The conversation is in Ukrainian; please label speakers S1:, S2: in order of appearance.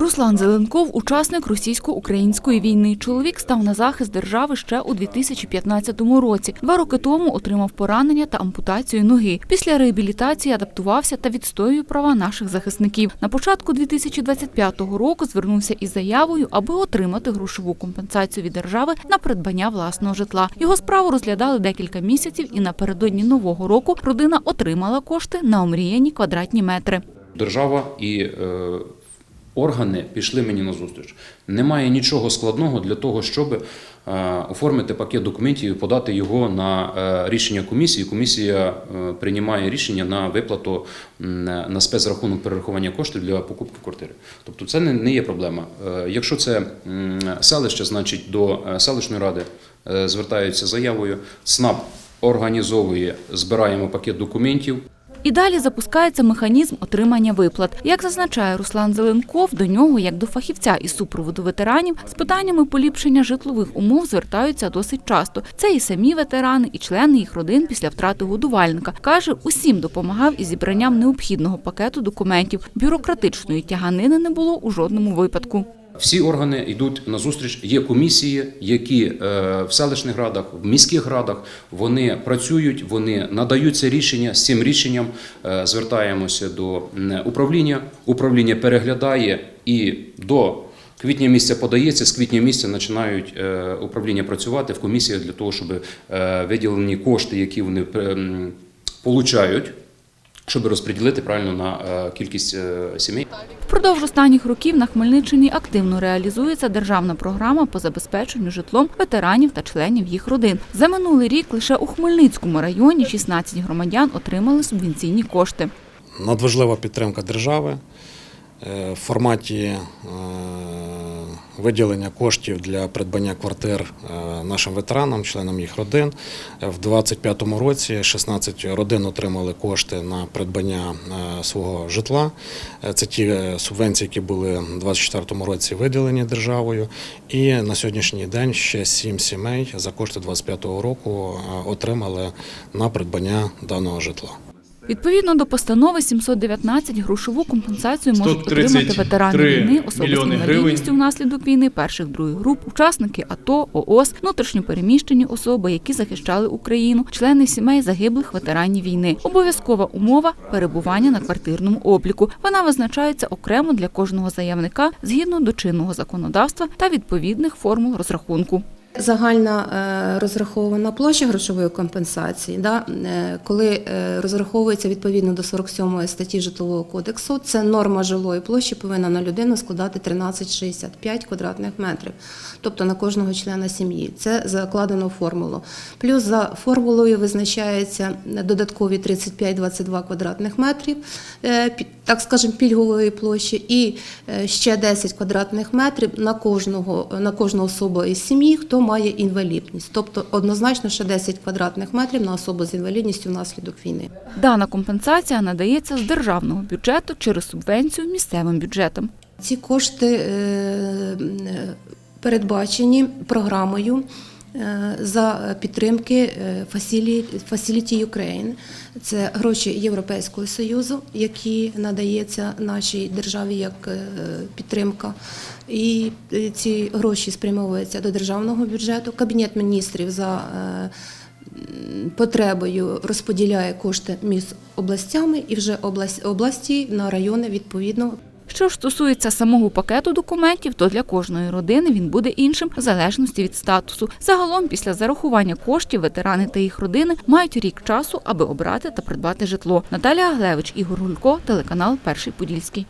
S1: Руслан Зеленков – учасник російсько-української війни. Чоловік став на захист держави ще у 2015 році. Два роки тому отримав поранення та ампутацію ноги. Після реабілітації адаптувався та відстоює права наших захисників. На початку 2025 року звернувся із заявою, аби отримати грошову компенсацію від держави на придбання власного житла. Його справу розглядали декілька місяців, і напередодні нового року родина отримала кошти на омріяні квадратні метри.
S2: Держава і е, органи пішли мені на зустріч. Немає нічого складного для того, щоб е, оформити пакет документів і подати його на е, рішення комісії. Комісія е, приймає рішення на виплату на спецрахунок перерахування коштів для покупки квартири. Тобто це не, є проблема. Якщо це селище, значить до селищної ради звертаються заявою. СНАП організовує, збираємо пакет документів.
S1: І далі запускається механізм отримання виплат. Як зазначає Руслан Зеленков, до нього, як до фахівця із супроводу ветеранів, з питаннями поліпшення житлових умов звертаються досить часто. Це і самі ветерани, і члени їх родин після втрати годувальника. Каже, усім допомагав із зібранням необхідного пакету документів. Бюрократичної тяганини не було у жодному випадку.
S2: Всі органи йдуть на зустріч. Є комісії, які е, в селищних радах, в міських радах вони працюють, вони надають це рішення. З цим рішенням е, звертаємося до управління. Управління переглядає і до квітня місяця подається. З квітня місяця починають е, управління працювати в комісіях для того, щоб виділені кошти, які вони получають, щоб розподілити правильно на кількість сімей.
S1: Впродовж останніх років на Хмельниччині активно реалізується державна програма по забезпеченню житлом ветеранів та членів їх родин. За минулий рік лише у Хмельницькому районі 16 громадян отримали субвенційні кошти.
S3: надважлива підтримка держави е, в форматі е, виділення коштів для придбання квартир е, нашим ветеранам, членам їх родин. Е, В 2025 році 16 родин отримали кошти на придбання е, свого житла. Це ті субвенції, які були у 2024 році виділені державою. І на сьогоднішній день ще 7 сімей за кошти 2025 року отримали на придбання даного житла.
S1: Відповідно до постанови 719 грошову компенсацію можуть отримати ветерани війни, особи з інвалідністю внаслідок війни перших других груп, учасники АТО, ООС, внутрішньо переміщені особи, які захищали Україну, члени сімей загиблих ветеранів війни. Обов'язкова умова перебування на квартирному обліку. Вона визначається окремо для кожного заявника згідно до чинного законодавства та відповідних формул розрахунку.
S4: Загальна е, розрахована площа грошової компенсації, да, е, коли е, розраховується відповідно до 47 статті Житлового кодексу, це норма жилої площі повинна на людину складати 13,65 квадратних метрів, тобто на кожного члена сім'ї. Це закладено в формулу. Плюс за формулою визначається додаткові 35-22 квадратних метрів, так скажемо, пільгової площі, і ще 10 квадратних метрів на кожного на кожну особу із сім'ї, хто має інвалідність. Тобто однозначно ще 10 квадратних метрів на особу з інвалідністю внаслідок війни.
S1: Дана компенсація надається з державного бюджету через субвенцію місцевим бюджетам.
S4: Ці кошти е, е, передбачені програмою за підтримки е, Facili- Facility Ukraine. Це гроші Європейського Союзу, які надається нашій державі як е, підтримка. І е, ці гроші спрямовуються до державного бюджету. Кабінет міністрів за е, потребою розподіляє кошти між областями і вже області на райони відповідно
S1: Що ж стосується самого пакету документів, то для кожної родини він буде іншим в залежності від статусу. Загалом, після зарахування коштів, ветерани та їх родини мають рік часу, аби обрати та придбати житло. Наталія Глевич, Ігор Гулько, телеканал Перший Подільський.